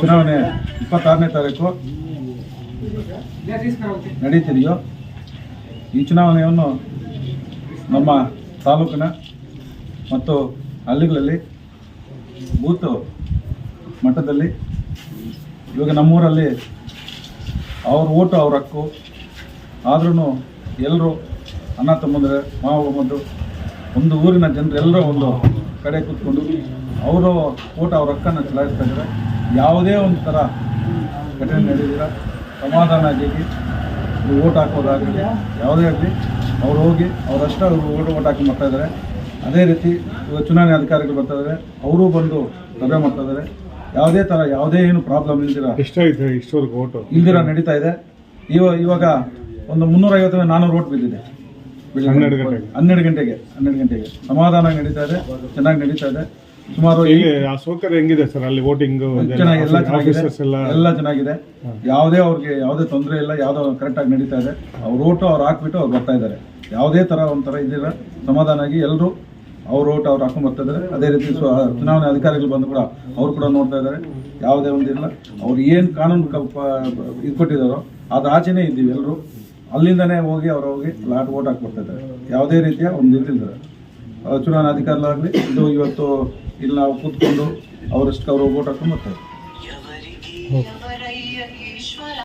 ಚುನಾವಣೆ ಇಪ್ಪತ್ತಾರನೇ ತಾರೀಕು. ನಡೀತಿದೆಯೋ? ಈ ಚುನಾವಣೆಯನ್ನು ನಮ್ಮ ತಾಲೂಕಿನ ಮತ್ತು ಹಳ್ಳಿಗಳಲ್ಲಿ ಬೂತು ಮಟ್ಟದಲ್ಲಿ ಇವಾಗ ನಮ್ಮೂರಲ್ಲಿ ಅವ್ರ ಓಟು ಅವ್ರ ಹಕ್ಕು. ಆದ್ರೂ ಎಲ್ಲರೂ ಅಣ್ಣ ತಮ್ಮಂದ್ರೆ, ಮಾವ ಬಂದು ಒಂದು ಊರಿನ ಜನರೆಲ್ಲರೂ ಒಂದು ಕಡೆ ಕೂತ್ಕೊಂಡು ಅವರು ಓಟು ಅವ್ರ ಹಕ್ಕನ್ನು ಚಲಾಯಿಸ್ತಾ ಇದ್ದಾರೆ. ಯಾವುದೇ ಒಂದು ಥರ ಘಟನೆ ನಡೆದಿರ ಸಮಾಧಾನ ಆಗಿ ಓಟ್ ಹಾಕೋದಾಗಲಿ ಯಾವುದೇ ಆಗಲಿ ಅವ್ರು ಹೋಗಿ ಅವರಷ್ಟು ಅವರು ಓಟ್ ಓಟ್ ಹಾಕಿ ಮಾಡ್ತಾಯಿದ್ದಾರೆ ಇದ್ದಾರೆ. ಅದೇ ರೀತಿ ಇವಾಗ ಚುನಾವಣೆ ಅಧಿಕಾರಿಗಳು ಬರ್ತಾ ಇದ್ದಾರೆ. ಅವರು ಬಂದು ಸಭೆ ಮಾಡ್ತಾ ಇದ್ದಾರೆ. ಯಾವುದೇ ಥರ ಯಾವುದೇ ಏನು ಪ್ರಾಬ್ಲಮ್ ಇಲ್ದಿರ ಎಷ್ಟಾಯ್ತು ಇಷ್ಟವರೆಗೂ ಓಟು ಇಲ್ದಿರ ನಡೀತಾ ಇದೆ. ಇವ ಇವಾಗ ಒಂದು ಮುನ್ನೂರೈವತ್ತು ನಾನ್ನೂರು ಓಟ್ ಬಿದ್ದಿದೆ. ಹನ್ನೆರಡು ಗಂಟೆಗೆ. ಹನ್ನೆರಡು ಗಂಟೆಗೆ ಹನ್ನೆರಡು ಗಂಟೆಗೆ. ಸಮಾಧಾನ ನಡೀತಾ ಇದೆ. ಚೆನ್ನಾಗಿ ನಡೀತಾ ಇದೆ. ಸುಮಾರು ಸೌಕರ್ಯ ಹೆಂಗಿದೆ ಸರ್ ಅಲ್ಲಿ ವೋಟಿಂಗ್ ಚೆನ್ನಾಗಿ ಎಲ್ಲ ಚೆನ್ನಾಗಿದೆ. ಎಲ್ಲ ಯಾವುದೇ ಅವ್ರಿಗೆ ಯಾವುದೇ ತೊಂದರೆ ಇಲ್ಲ ಯಾವುದೋ ಕರೆಕ್ಟಾಗಿ ನಡೀತಾ ಇದೆ. ಅವ್ರ ಓಟು ಅವ್ರು ಹಾಕ್ಬಿಟ್ಟು ಅವ್ರು ಬರ್ತಾ ಇದ್ದಾರೆ. ಯಾವುದೇ ಥರ ಒಂಥರ ಇದಿಲ್ಲ. ಸಮಾಧಾನಾಗಿ ಎಲ್ಲರೂ ಅವ್ರ ಓಟ್ ಅವ್ರು ಹಾಕೊಂಡ್ ಬರ್ತಾ ಇದ್ದಾರೆ. ಅದೇ ರೀತಿ ಚುನಾವಣೆ ಅಧಿಕಾರಿಗಳು ಬಂದು ಕೂಡ ಅವ್ರು ಕೂಡ ನೋಡ್ತಾ ಇದ್ದಾರೆ. ಯಾವುದೇ ಒಂದಿಲ್ಲ ಅವ್ರು ಏನು ಕಾನೂನು ಇದು ಕೊಟ್ಟಿದ್ದಾರೋ ಅದು ಆಚೆನೇ ಇದ್ದೀವಿ ಎಲ್ಲರೂ ಅಲ್ಲಿಂದನೇ ಹೋಗಿ ಅವ್ರು ಹೋಗಿ ಲಾಟ್ ಓಟ್ ಹಾಕಿ ಬರ್ತಾ ಇದ್ದಾರೆ. ಯಾವುದೇ ರೀತಿಯ ಒಂದು ಇದಿಲ್ಲ ಚುನಾವಣಾ ಅಧಿಕಾರಿಗಳಾಗಲಿ ಇದು ಇವತ್ತು ಇಲ್ಲಿ ನಾವು ಕೂತ್ಕೊಂಡು ಅವರಷ್ಟು ಅವ್ರು ಓಟ್ ಹಾಕೊಂಡು ಬರ್ತಾರೆ